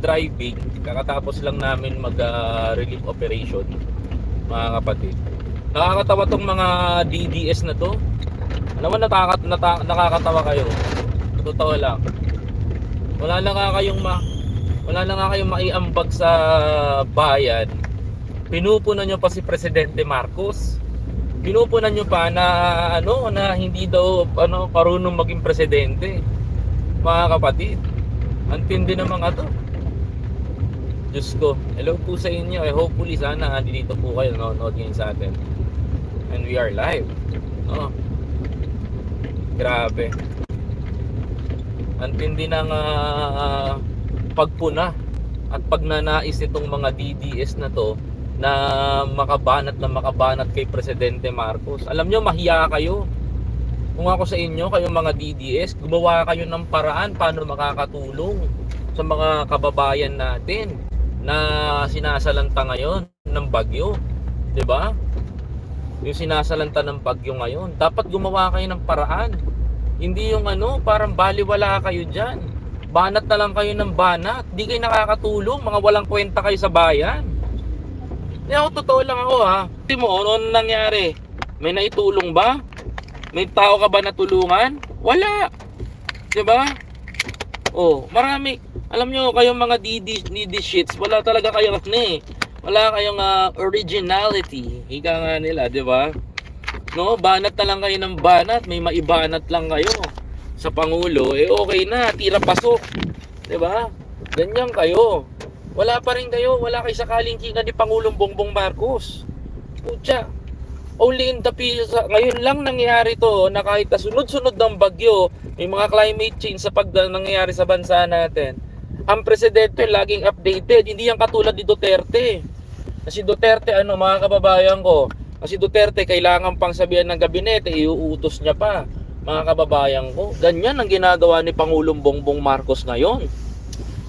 driving, kakatapos lang namin mag ah, relief operation, mga kapatid. Nakakatawa tong mga DDS na to. Alam mo, natakat, nata, nakakatawa kayo. Totoo lang. Wala na nga kayong ma wala na nga kayong maiambag sa bayan. Pinupunan nyo pa si Presidente Marcos. Pinupunan nyo pa na ano na hindi daw ano parunong maging presidente. Mga kapatid. Ang tindi ng mga to. Diyos ko. Hello po sa inyo. Eh, hopefully sana andito po kayo nanonood ngayon sa atin. And we are live. Oh. Grabe. Ang tindi ng ah, pagpuna at pagnanais nitong mga DDS na to na makabanat na makabanat kay Presidente Marcos. Alam nyo, mahiya kayo. Kung ako sa inyo, kayong mga DDS, gumawa kayo ng paraan paano makakatulong sa mga kababayan natin na sinasalanta ngayon ng bagyo. 'Di ba? Yung sinasalanta ng bagyo ngayon. Dapat gumawa kayo ng paraan. Hindi yung ano, parang baliwala kayo dyan. Banat na lang kayo ng banat. Di kayo nakakatulong. Mga walang kwenta kayo sa bayan. Hindi ako, totoo lang ako ha. Hindi mo, ano nangyari? May naitulong ba? May tao ka ba natulungan? Wala. 'Di ba? Oh, marami. Alam nyo, kayong mga DD, DD shits, wala talaga kayong ano eh. Wala kayong ah, originality. Ika nga nila, di ba? No, banat na lang kayo ng banat, may maibanat lang kayo sa pangulo, eh okay na, tira pasok. 'Di ba? Ganyan kayo. Wala pa rin kayo, wala kayo sa kalingkingan ni Pangulong Bongbong Marcos. Putya. Only in the Philippines, ngayon lang nangyari to na kahit na sunod-sunod ng bagyo, may mga climate change sa pag nangyayari sa bansa natin. Ang presidente laging updated, hindi yan katulad ni Duterte. Kasi Duterte, ano mga kababayan ko, kasi Duterte, kailangan pang sabihan ng gabinete, iuutos niya pa. Mga kababayan ko, ganyan ang ginagawa ni Pangulong Bongbong Marcos ngayon.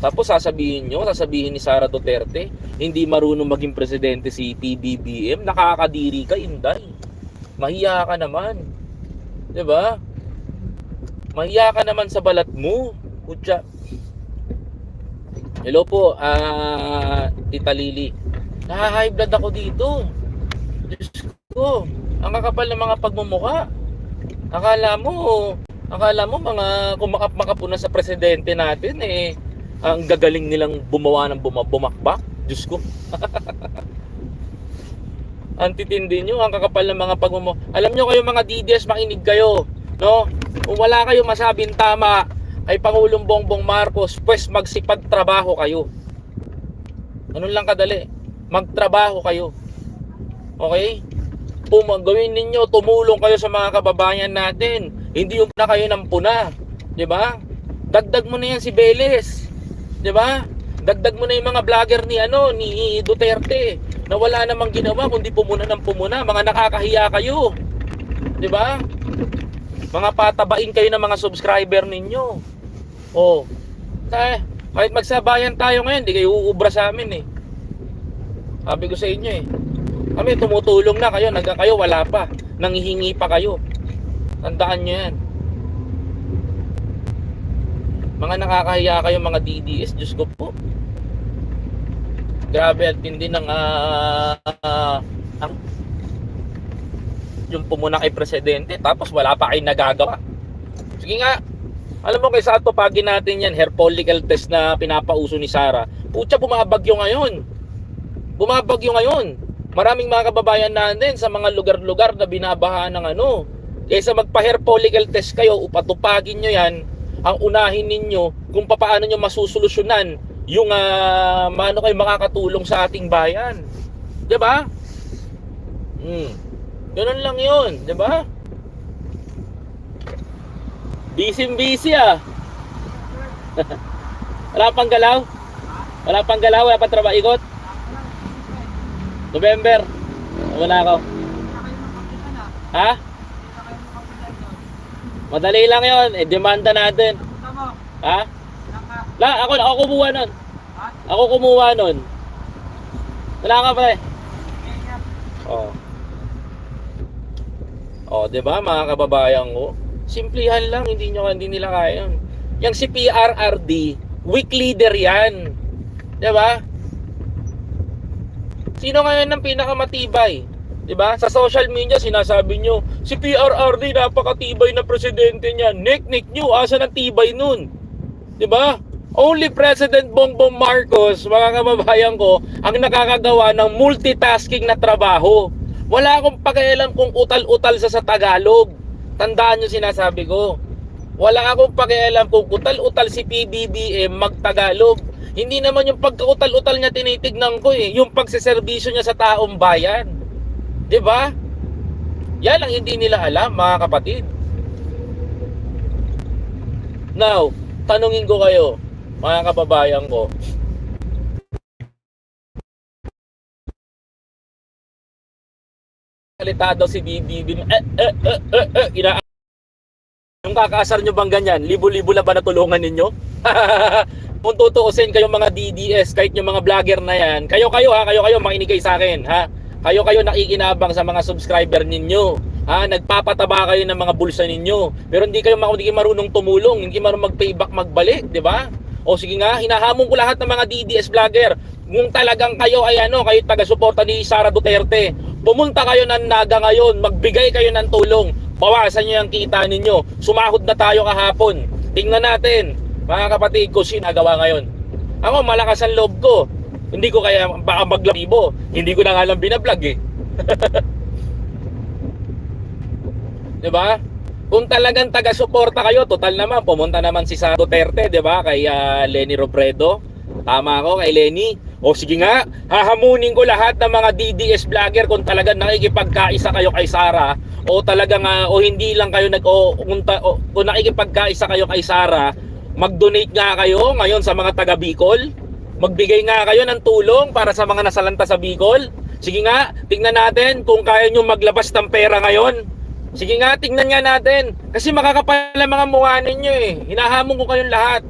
Tapos sasabihin nyo, sasabihin ni Sara Duterte, hindi marunong maging presidente si PBBM, nakakadiri ka, Inday. Mahiya ka naman. 'Di ba? Mahiya ka naman sa balat mo. Kutya. Hello po, ah, Tita Lily. Naha-high blood ako dito. Diyos ko, ang kakapal ng mga pagmumuka. Akala mo, akala mo mga kumakap-makap na sa presidente natin eh, ang gagaling nilang bumawa ng buma- bumakbak. Diyos ko. ang titindi nyo, ang kakapal ng mga pagmumu. Alam nyo kayo mga DDS, makinig kayo. No? Kung wala kayo masabing tama kay Pangulong Bongbong Marcos, pues magsipagtrabaho kayo. Ganun lang kadali. Magtrabaho kayo. Okay? Pum gawin ninyo, tumulong kayo sa mga kababayan natin. Hindi yung na kayo ng puna. 'Di ba? Dagdag mo na yan si Beles. 'Di ba? Dagdag mo na yung mga vlogger ni ano ni Duterte na wala namang ginawa kundi pumuna ng pumuna. Mga nakakahiya kayo. 'Di ba? Mga patabain kayo ng mga subscriber ninyo. Oh. Kaya, kahit magsabayan tayo ngayon, di kayo uubra sa amin eh. Sabi ko sa inyo eh. Kami tumutulong na kayo, nagka kayo wala pa. Nangihingi pa kayo. Tandaan nyo yan. Mga nakakahiya kayo mga DDS, Diyos ko po. Grabe at hindi ng ah, ah, ang yung pumuna kay presidente tapos wala pa kayong nagagawa. Sige nga. Alam mo kay sa atupagin natin yan, hair follicle test na pinapauso ni Sara. Putya bumabagyo ngayon. Bumabagyo ngayon. Maraming mga kababayan natin sa mga lugar-lugar na binabaha ng ano. Kaysa magpa-hair follicle test kayo, upatupagin nyo yan, ang unahin ninyo kung paano nyo masusolusyonan yung uh, maano kayo makakatulong sa ating bayan. 'Di ba? Hmm. Ganun lang 'yun, 'di ba? Busy busy ah. wala pang galaw? Wala pang galaw, wala pang trabaho ikot? November. Wala ako. Ha? Madali lang 'yon, eh demanda natin. Ha? La, ako ako kumuha nun. Ako kumuha nun. Wala ka pa eh. Oh. Oh, 'di ba mga kababayan ko? Simplihan lang, hindi nyo hindi nila kaya. Yang si PRRD, weak leader 'yan. 'Di ba? Sino ngayon ang pinakamatibay? 'Di ba? Sa social media sinasabi nyo, si PRRD napakatibay na presidente niya. Nek-nek nyo, asa ng tibay nun? 'Di ba? Only President Bongbong Marcos, mga kababayan ko, ang nakakagawa ng multitasking na trabaho. Wala akong pakialam kung utal-utal sa sa Tagalog. Tandaan nyo sinasabi ko. Wala akong pakialam kung utal-utal si PBBM magtagalog. Hindi naman yung pagkautal-utal niya tinitignan ko eh. Yung pagseserbisyo niya sa taong bayan. 'Di ba? Yan ang hindi nila alam mga kapatid. Now, tanungin ko kayo, mga kababayan ko. Salita daw si BBB. Eh, eh, eh, eh, eh, ina yung kakaasar nyo bang ganyan? Libo-libo na ba natulungan ninyo? Kung tutuusin kayong mga DDS, kahit yung mga vlogger na yan, kayo-kayo ha, kayo-kayo makinig kayo sa akin ha. Kayo-kayo nakikinabang sa mga subscriber ninyo. Ha, nagpapataba kayo ng mga bulsa ninyo. Pero hindi kayo, hindi kayo marunong tumulong, hindi marunong mag-payback, magbalik, di ba? O sige nga, hinahamon ko lahat ng mga DDS vlogger. Kung talagang kayo ay ano, kayo taga-suporta ni Sara Duterte, pumunta kayo ng Naga ngayon, magbigay kayo ng tulong. Bawasan nyo yung kita ninyo. Sumahod na tayo kahapon. Tingnan natin, mga kapatid ko, sinagawa ngayon. Ako, malakas ang loob ko. Hindi ko kaya baka maglabibo. Hindi ko na nga lang binablog eh. 'Di ba? Kung talagang taga-suporta kayo, total naman pumunta naman si Sara Duterte, 'di ba? Kay ah, Lenny Robredo. Tama ako kay Lenny. O sige nga, hahamunin ko lahat ng mga DDS vlogger kung talagang nakikipagkaisa kayo kay Sara o talagang ah, o hindi lang kayo nag o, kung, ta- o, kung nakikipagkaisa kayo kay Sara, mag-donate nga kayo ngayon sa mga taga Bicol. Magbigay nga kayo ng tulong para sa mga nasalanta sa Bicol. Sige nga, tingnan natin kung kaya nyo maglabas ng pera ngayon. Sige nga, tingnan nga natin. Kasi makakapal ang mga mukha ninyo eh. Hinahamon ko kayong lahat.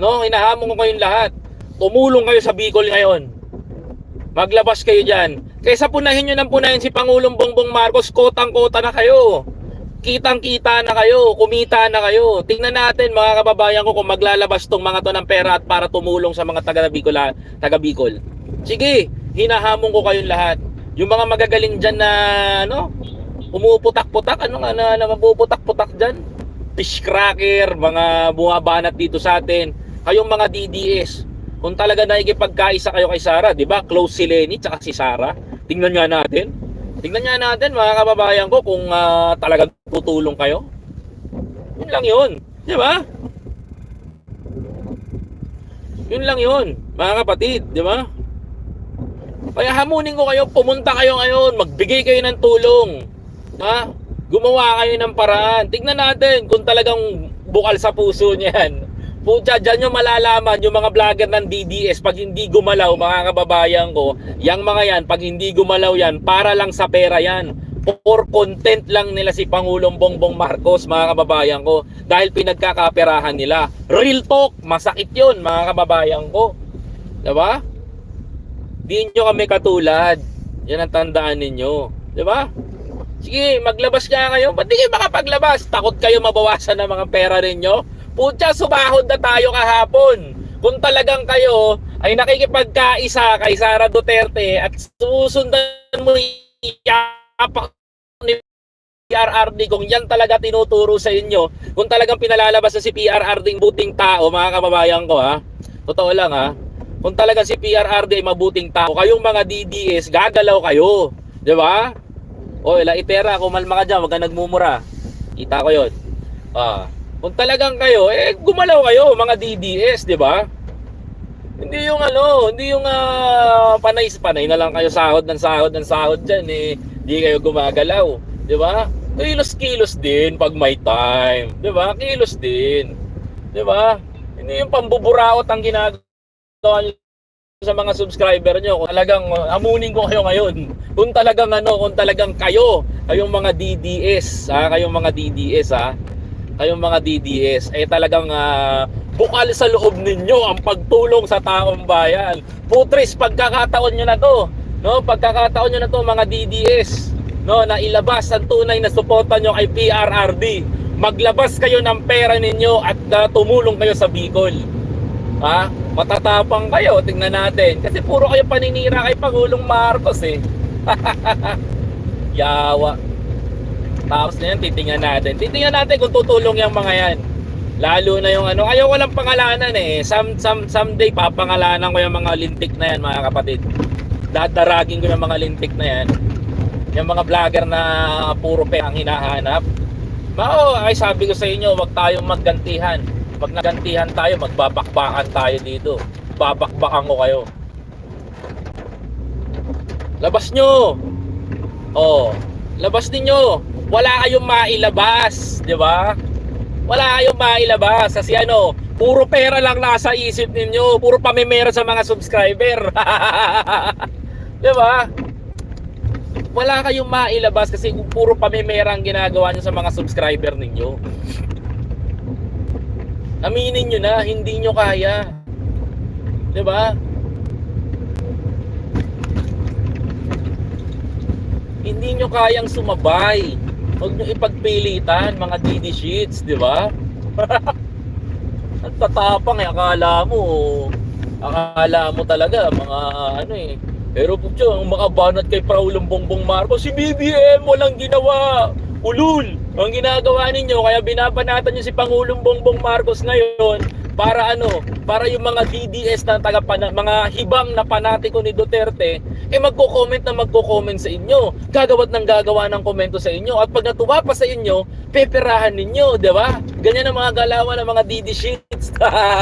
No, hinahamon ko kayong lahat. Tumulong kayo sa Bicol ngayon. Maglabas kayo dyan. Kaysa punahin nyo ng punahin si Pangulong Bongbong Marcos, kotang-kota na kayo. Kitang-kita na kayo, kumita na kayo. Tingnan natin mga kababayan ko kung maglalabas tong mga to ng pera at para tumulong sa mga taga Bicol, taga Bicol. Sige, hinahamon ko kayong lahat. Yung mga magagaling dyan na ano, umuputak-putak, ano nga na, na mapuputak-putak dyan? Fish cracker, mga bumabanat dito sa atin. Kayong mga DDS, kung talaga nakikipagkaisa kayo kay Sara, di ba? Close si Lenny tsaka si Sara. Tingnan nga natin. Tingnan nga natin mga kababayan ko kung ah, talagang tutulong kayo. Yun lang yun. Di ba? Yun lang yun, mga kapatid, di ba? Kaya hamunin ko kayo, pumunta kayo ngayon, magbigay kayo ng tulong. Ha? Gumawa kayo ng paraan. Tignan natin kung talagang bukal sa puso niyan. Pucha, dyan nyo malalaman yung mga vlogger ng DDS pag hindi gumalaw, mga kababayan ko, yang mga yan, pag hindi gumalaw yan, para lang sa pera yan. For content lang nila si Pangulong Bongbong Marcos, mga kababayan ko, dahil pinagkakaperahan nila. Real talk, masakit yun, mga kababayan ko. Diba? Di nyo kami katulad. Yan ang tandaan ninyo. Diba? Sige, maglabas nga kayo. Ba't di kayo makapaglabas? Takot kayo mabawasan ng mga pera ninyo? Putya, sumahod na tayo kahapon. Kung talagang kayo ay nakikipagkaisa kay Sara Duterte at susundan mo yapak ni PRRD kung yan talaga tinuturo sa inyo, kung talagang pinalalabas na si PRRD ng buting tao, mga kababayan ko ha, totoo lang ha, kung talaga si PRRD ay mabuting tao, kayong mga DDS, gagalaw kayo. Di ba? O, ila itera, kumalma ka dyan, wag ka nagmumura. Kita ko yun. Ah, kung talagang kayo, eh, gumalaw kayo, mga DDS, di ba? Hindi yung ano, hindi yung ah, panay panay na lang kayo sahod ng sahod ng sahod diyan eh. Hindi kayo gumagalaw, 'di ba? Kilos-kilos din pag may time, 'di ba? Kilos din. 'Di ba? Hindi yung pambuburaot ang ginagawa sa mga subscriber nyo. Kung talagang uh, amunin ko kayo ngayon. Kung talagang ano, kung talagang kayo, kayong mga DDS, ha, kayong mga DDS ha, kayong mga DDS, eh talagang ah, bukal sa loob ninyo ang pagtulong sa taong bayan. Putris, pagkakataon nyo na to. No, pagkakataon nyo na to mga DDS. No, na ilabas ang tunay na suporta nyo kay PRRD. Maglabas kayo ng pera ninyo at ah, tumulong kayo sa Bicol. Ha? Matatapang kayo, tingnan natin. Kasi puro kayo paninira kay Pangulong Marcos eh. Yawa. Tapos na yan, titingnan natin. Titingnan natin kung tutulong yung mga yan. Lalo na yung ano, ayaw ko lang pangalanan eh. Some, some, someday papangalanan ko yung mga lintik na yan mga kapatid. Dadaragin ko yung mga lintik na yan. Yung mga vlogger na puro pe ang hinahanap. Mao, ay sabi ko sa inyo, wag tayong maggantihan. Pag nagantihan tayo, magbabakbakan tayo dito. Babakbakan ko kayo. Labas nyo! Oh, labas ninyo. Wala kayong mailabas, di ba? Wala kayong mailabas kasi ano, puro pera lang nasa isip ninyo, puro pamimera sa mga subscriber. di ba? Wala kayong mailabas kasi puro pamimera ang ginagawa nyo sa mga subscriber ninyo. Aminin nyo na, hindi nyo kaya. Di ba? Hindi nyo kayang sumabay. Huwag nyo ipagpilitan, mga DD sheets, di ba? Ang tatapang eh, akala mo, akala mo talaga, mga ano eh. Pero putyo, ang makabanat kay Paulong Bongbong Marcos, si BBM walang ginawa. Ulul! Ang ginagawa ninyo, kaya binabanatan nyo si Pangulong Bongbong Marcos ngayon para ano, para yung mga DDS na taga mga hibang na panatiko ni Duterte, eh magko-comment na magko-comment sa inyo. Gagawat ng gagawa ng komento sa inyo. At pag natuwa pa sa inyo, peperahan ninyo, di ba? Ganyan ang mga galawan ng mga DD sheets.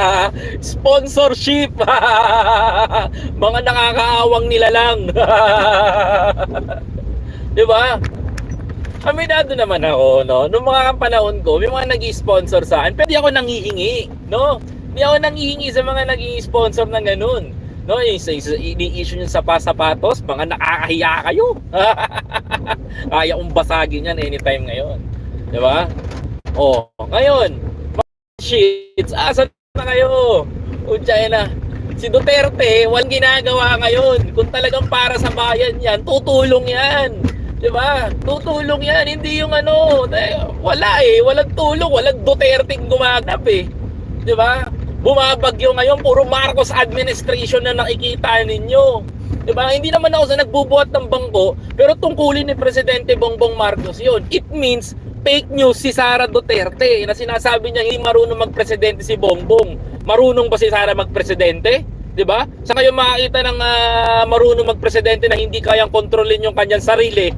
Sponsorship. mga nakakaawang nila lang. di ba? Aminado naman ako, no? Noong mga panahon ko, may mga nag sponsor sa akin. Pwede ako nangihingi, no? Hindi ako nangihingi sa mga nag sponsor ng ganun. No, yung sa ini-issue nyo sa pasapatos, mga nakakahiya kayo. Kaya kong basagin yan anytime ngayon. Di ba? Oh, ngayon, shits, asan na kayo? Udyay na. Si Duterte, walang ginagawa ngayon. Kung talagang para sa bayan yan, tutulong yan. 'Di ba? Tutulong 'yan, hindi yung ano, eh, wala eh, walang tulong, walang Duterte gumaganap eh. 'Di ba? Bumabagyo ngayon, puro Marcos administration na nakikita ninyo. 'Di ba? Hindi naman ako sa nagbubuhat ng bangko, pero tungkulin ni Presidente Bongbong Marcos 'yon. It means fake news si Sara Duterte na sinasabi niya hindi marunong magpresidente si Bongbong. Marunong ba si Sara magpresidente? 'di ba? Sa kayo makakita ng uh, marunong magpresidente na hindi kayang kontrolin yung kanyang sarili.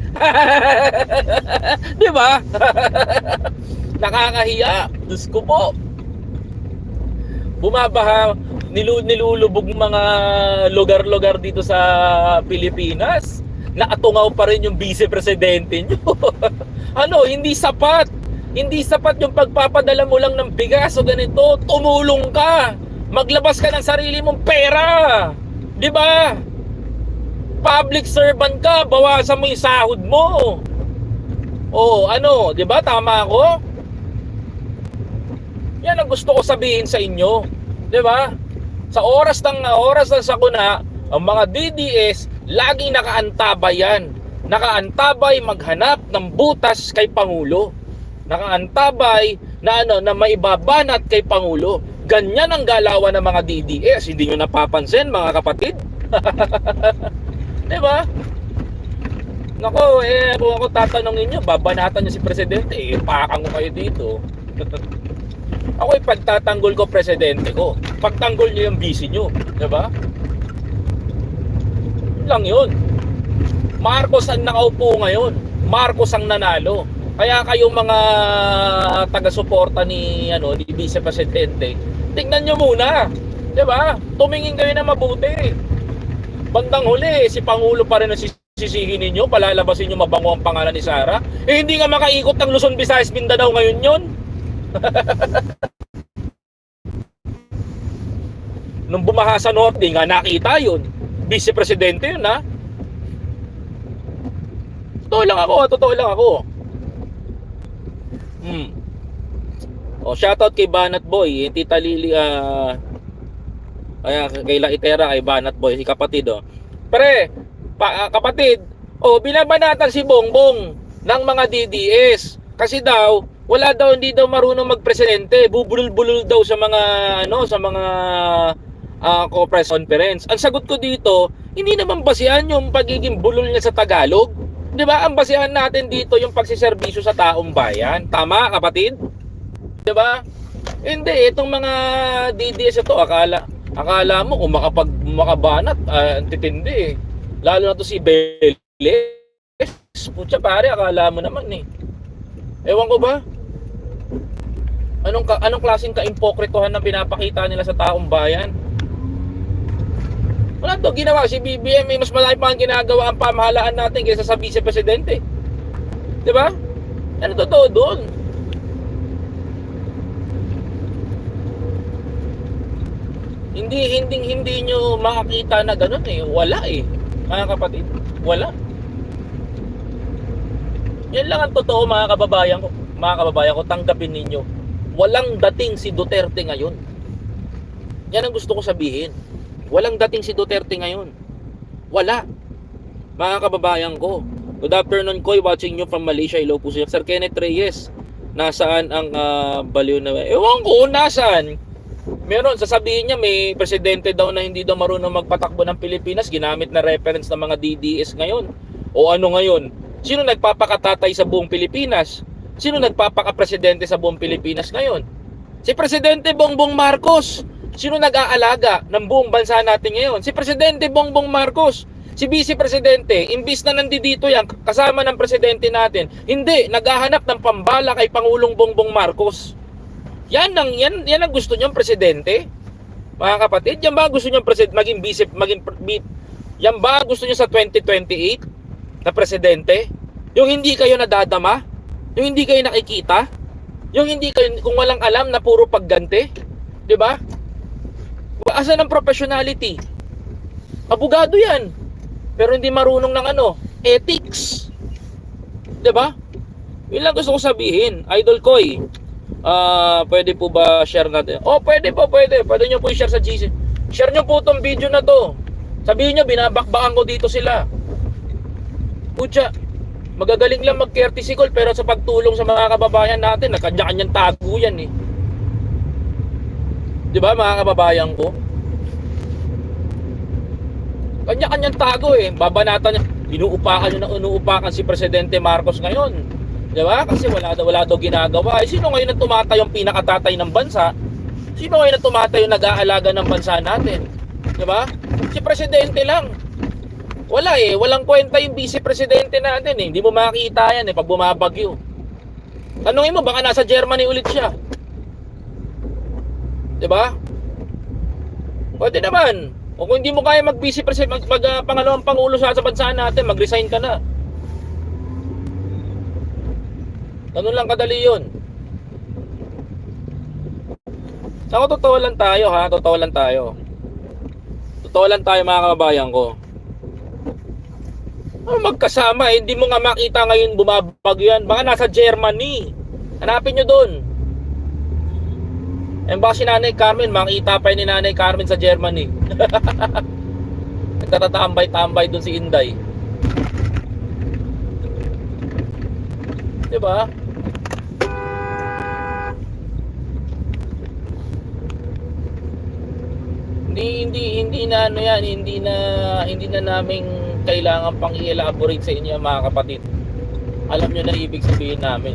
'Di ba? Nakakahiya. Diyos ko po. Bumabaha, nilu nilulubog mga lugar-lugar dito sa Pilipinas. Nakatungaw pa rin yung vice presidente nyo. ano, hindi sapat. Hindi sapat yung pagpapadala mo lang ng bigas o ganito. Tumulong ka maglabas ka ng sarili mong pera. 'Di ba? Public servant ka, bawasan mo 'yung sahod mo. Oh, ano, 'di ba tama ako? Yan ang gusto ko sabihin sa inyo, 'di ba? Sa oras ng oras ng sakuna, ang mga DDS laging nakaantabay yan. Nakaantabay maghanap ng butas kay Pangulo. Nakaantabay na ano na maibabanat kay Pangulo. Ganyan ang galawan ng mga DDS. Hindi nyo napapansin mga kapatid? Di ba? Nako, eh, kung ako tatanungin nyo, babanatan nyo si Presidente, eh, pakang ko kayo dito. ako ipagtatanggol ko Presidente ko. Pagtanggol nyo yung busy nyo. Di ba? Lang yun. Marcos ang nakaupo ngayon. Marcos ang nanalo. Kaya kayong mga taga-suporta ni ano ni Vice Presidente, tingnan nyo muna. 'Di ba? Tumingin kayo na mabuti. Bandang huli, si Pangulo pa rin ang sisihin ninyo, palalabasin nyo mabango ang pangalan ni Sara. Eh hindi nga makaikot ng Luzon, Visayas, Mindanao ngayon yon. Nung bumaha sa Norte, nga nakita yun. Vice Presidente yun ha. Totoo lang ako, totoo lang ako. Hmm. Oh, shoutout kay Banat Boy, eh, Tita Lily ah uh, kay La Itera kay Banat Boy, si kapatid oh. Pre, pa, ah, kapatid, oh binabanatan si Bongbong ng mga DDS kasi daw wala daw hindi daw marunong magpresidente, bubulol-bulol daw sa mga ano, sa mga ah, ko press conference. Ang sagot ko dito, hindi naman basihan yung pagiging bulol niya sa Tagalog. 'Di ba? Ang basihan natin dito yung pagsiservisyo sa taong bayan. Tama, kapatid? 'Di ba? Hindi, itong mga DDS ito, akala akala mo kung makapag makabanat, ah, ang titindi eh. Lalo na to si Beles. Putya pare, akala mo naman eh. Ewan ko ba? Anong ka, anong klaseng kaimpokritohan na pinapakita nila sa taong bayan? Wala to ginawa si BBM, may mas malaki pa ang ginagawa ang pamahalaan natin kaysa sa vice presidente. 'Di ba? Ano totoo doon? Hindi hindi hindi nyo makakita na ganun eh. Wala eh. Mga kapatid, wala. Yan lang ang totoo mga kababayan ko. Mga kababayan ko, tanggapin ninyo. Walang dating si Duterte ngayon. Yan ang gusto ko sabihin. Walang dating si Duterte ngayon. Wala. Mga kababayan ko. Good afternoon, Koy. Watching you from Malaysia. Hello po sir. Sir Kenneth Reyes. Nasaan ang ah, baliw na... Ewan ko, nasaan? Meron, sasabihin niya may presidente daw na hindi daw marunong magpatakbo ng Pilipinas. Ginamit na reference ng mga DDS ngayon. O ano ngayon? Sino nagpapakatatay sa buong Pilipinas? Sino nagpapaka-presidente sa buong Pilipinas ngayon? Si Presidente Bongbong Marcos. Sino nag-aalaga ng buong bansa natin ngayon? Si Presidente Bongbong Marcos. Si Vice Presidente, imbis na nandito yan, kasama ng Presidente natin, hindi, naghahanap ng pambala kay Pangulong Bongbong Marcos. Yan ang, yan, yan ang gusto niyong Presidente. Mga kapatid, yan ba gusto niyong Presidente, maging Vice, maging, yan ba gusto niyo sa 2028? na presidente, yung hindi kayo nadadama, yung hindi kayo nakikita, yung hindi kayo kung walang alam na puro pagganti, 'di ba? Asan ang professionality? Abogado 'yan. Pero hindi marunong ng ano, ethics. 'Di ba? Yun lang gusto ko sabihin, Idol Koy. Ah, pwede po ba share natin? Oh, pwede po, pwede. Pwede niyo po i-share sa GC. Share niyo po tong video na to. Sabihin niyo binabakbakan ko dito sila. Pucha, magagaling lang mag-courtesy call pero sa pagtulong sa mga kababayan natin, nakanya-kanyang tago yan eh. Di ba mga kababayan ko? Kanya-kanyang tago eh. Babanatan niya. Inuupakan niyo na inuupakan si Presidente Marcos ngayon. Di ba? Kasi wala daw, wala daw ginagawa. Eh, sino ngayon ang tumatay yung pinakatatay ng bansa? Sino ngayon ang tumatay yung nag-aalaga ng bansa natin? Di ba? Si Presidente lang. Wala eh, walang kwenta yung vice presidente natin eh. Hindi mo makita yan eh pag bumabagyo. Tanungin mo, baka nasa Germany ulit siya. 'Di ba? Pwede naman. O kung hindi mo kaya mag-vice president, mag, mag ah, pangalawang pangulo sa, sa bansa natin, mag-resign ka na. Ganun lang kadali yun. Ako totoo lang tayo ha, totoo lang tayo. Totoo lang tayo mga kababayan ko. Oh, magkasama, hindi mo nga makita ngayon bumabagyo yan. Baka nasa Germany. Hanapin nyo doon. Baka si Nanay Carmen, makita pa ni Nanay Carmen sa Germany. Nagtatatambay-tambay doon si Inday. Diba? Hindi hindi hindi na ano yan, hindi na hindi na namin kailangan pang i-elaborate sa inyo mga kapatid. Alam niyo na ibig sabihin namin.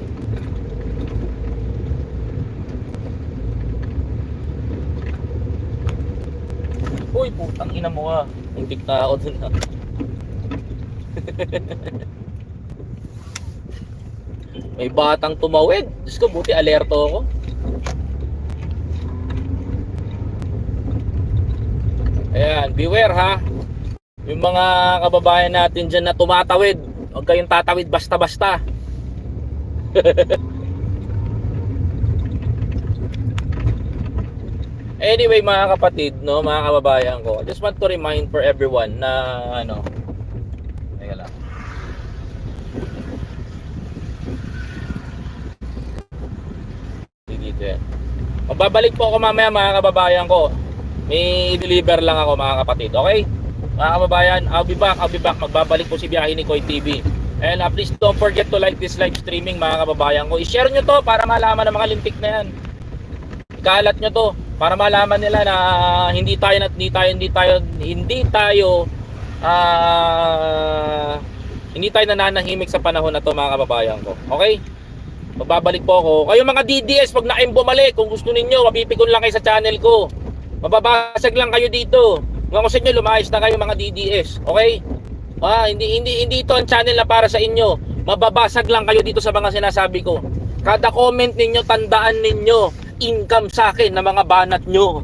Uy, putang ina mo ah. Hindi na ako dun ah. May batang tumawid. Diyos ko, buti alerto ako. Ayan, beware ha. Yung mga kababayan natin dyan na tumatawid, huwag kayong tatawid basta-basta. anyway mga kapatid, no, mga kababayan ko, just want to remind for everyone na ano, Teka lang. Dito yan. Magbabalik po ako mamaya mga kababayan ko. May deliver lang ako mga kapatid, okay? Mga kababayan, I'll be back, I'll be back. Magbabalik po si Biyahe ni Koy TV. And uh, please don't forget to like this live streaming mga kababayan ko. I-share nyo to para malaman ng mga lintik na yan. Ikalat nyo to para malaman nila na hindi tayo hindi tayo hindi tayo hindi tayo ah hindi tayo nananahimik sa panahon na to mga kababayan ko. Okay? Magbabalik po ako. Kayo mga DDS, pag na bumalik, kung gusto ninyo, mapipikon lang kayo sa channel ko. Mababasag lang kayo dito. Kung ako sa inyo, lumayas na kayo mga DDS. Okay? Ah, hindi hindi hindi ito ang channel na para sa inyo. Mababasag lang kayo dito sa mga sinasabi ko. Kada comment ninyo, tandaan ninyo, income sa akin na mga banat nyo.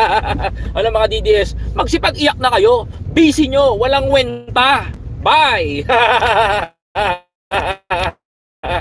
ano mga DDS, magsipag-iyak na kayo. Busy nyo, walang wenta. Bye!